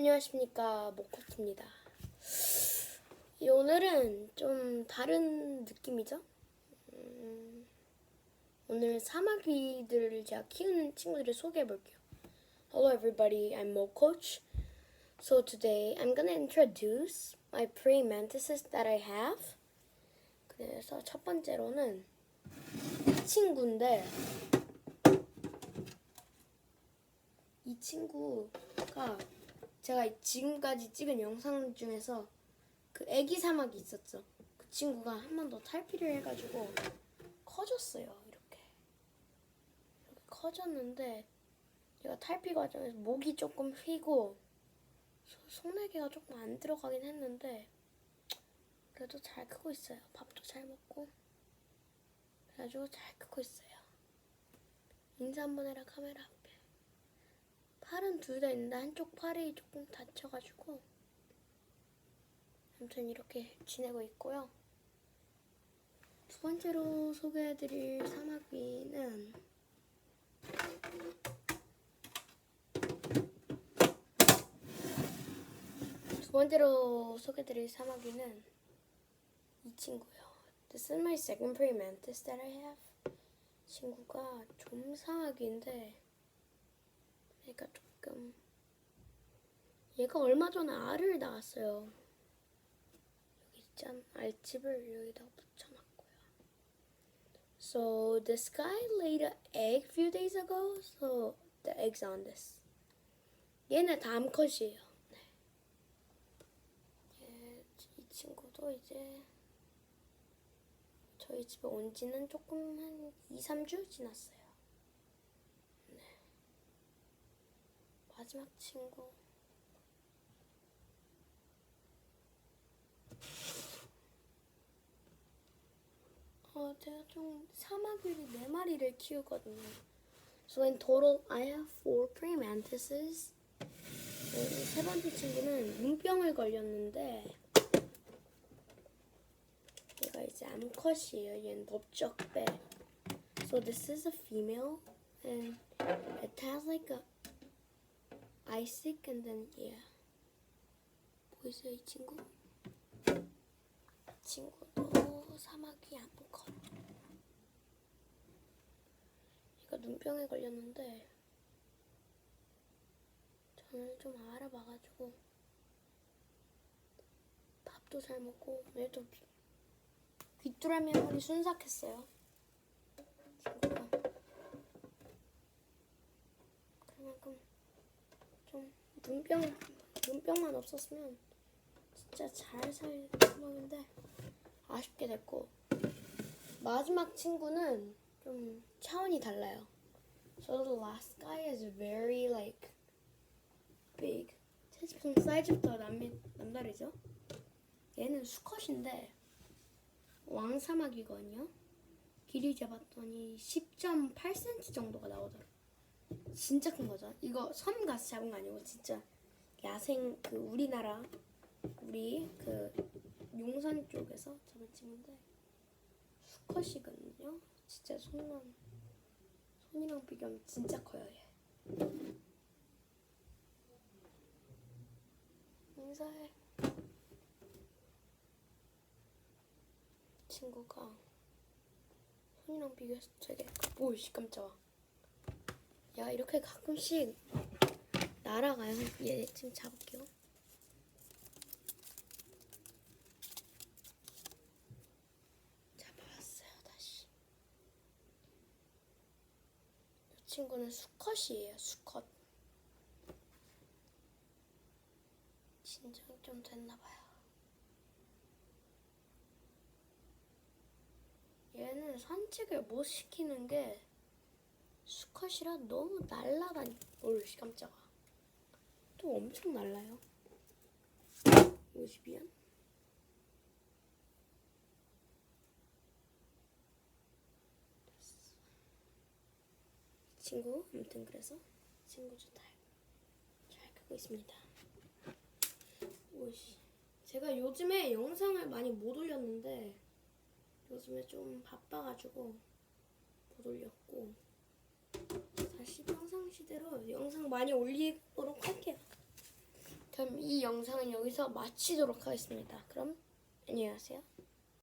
안녕하십니까 모코트입니다. 이 오늘은 좀 다른 느낌이죠. 음, 오늘 사마귀들을 제가 키우는 친구들을 소개해 볼게요. Hello everybody, I'm Mo Coach. So today I'm gonna introduce my praying mantises that I have. 그래서 첫 번째로는 이 친구인데 이 친구가 제가 지금까지 찍은 영상 중에서 그 애기 사막이 있었죠. 그 친구가 한 번 더 탈피를 해가지고 커졌어요. 이렇게 이렇게 커졌는데 얘가 탈피 과정에서 목이 조금 휘고 소- 속내개가 조금 안 들어가긴 했는데 그래도 잘 크고 있어요. 밥도 잘 먹고 그래가지고 잘 크고 있어요. 인사 한번 해라 카메라 앞에. 팔은 둘 다 있는데 한쪽 팔이 조금 다쳐가지고 아무튼 이렇게 지내고 있고요. 두 번째로 소개해드릴 사마귀는 두 번째로 소개해드릴 사마귀는 이 친구요. This is my second praying mantis that I have. 친구가 좀 사마귀인데 얘가 조금 얘가 얼마 전에 알을 낳았어요. 여기 짠 알집을 여기다 붙여놨고요. So this guy laid an egg few days ago. So the eggs on this. 얘는 다 암컷이에요. 네. 얘, 이 친구도 이제 저희 집에 온 지는 조금 한 2, 3주 지났어요. 마지막 친구. 어, 제가 좀 사마귀를 네 마리를 키우거든요. So in total, I have four praying mantises. 네, 세 번째 친구는 눈병을 걸렸는데 얘가 이제 암컷이에요. 얘는 넓적배. So this is a female, and it has like a Isaac and then yeah. 보이세요 이 친구? 이 친구도 사마귀 암컷. 얘가 눈병에 걸렸는데 저는 좀 알아봐가지고 밥도 잘 먹고 얘도 귀- 귀뚜라미 한 마리 순삭했어요. 친구가 그만큼 좀 눈병 눈병만 없었으면 진짜 잘살 생각인데 아쉽게 됐고 마지막 친구는 좀 차원이 달라요. So the last guy is very like big. 체지품 사이즈부터 남미, 남다르죠? 얘는 수컷인데 왕사막이거든요. 길이 재봤더니 10.8cm 정도가 나오더라고요. 진짜 큰 거죠. 이거 섬 가서 잡은 거 아니고 진짜 야생 그 우리나라 우리 그 용산 쪽에서 잡은 친구인데 수컷이거든요. 진짜 손만 손이랑 비교하면 진짜 커요 얘. 인사해. 친구가 손이랑 비교해서 되게 오이씨 깜짝아. 야 이렇게 가끔씩 날아가요. 얘 지금 잡을게요. 잡아왔어요 다시. 이 친구는 수컷이에요. 수컷. 진정이 좀 됐나봐요. 얘는 산책을 못 시키는 게 수컷이라 너무 날라다니. 어이씨 깜짝아. 또 엄청 날라요. 50이야? 친구 아무튼 그래서 친구도 잘잘 크고 있습니다. 오이씨. 제가 요즘에 영상을 많이 못 올렸는데 요즘에 좀 바빠가지고 못 올렸고 다시 평상시대로 영상 많이 올리도록 할게요. 그럼 이 영상은 여기서 마치도록 하겠습니다. 그럼 안녕히 가세요.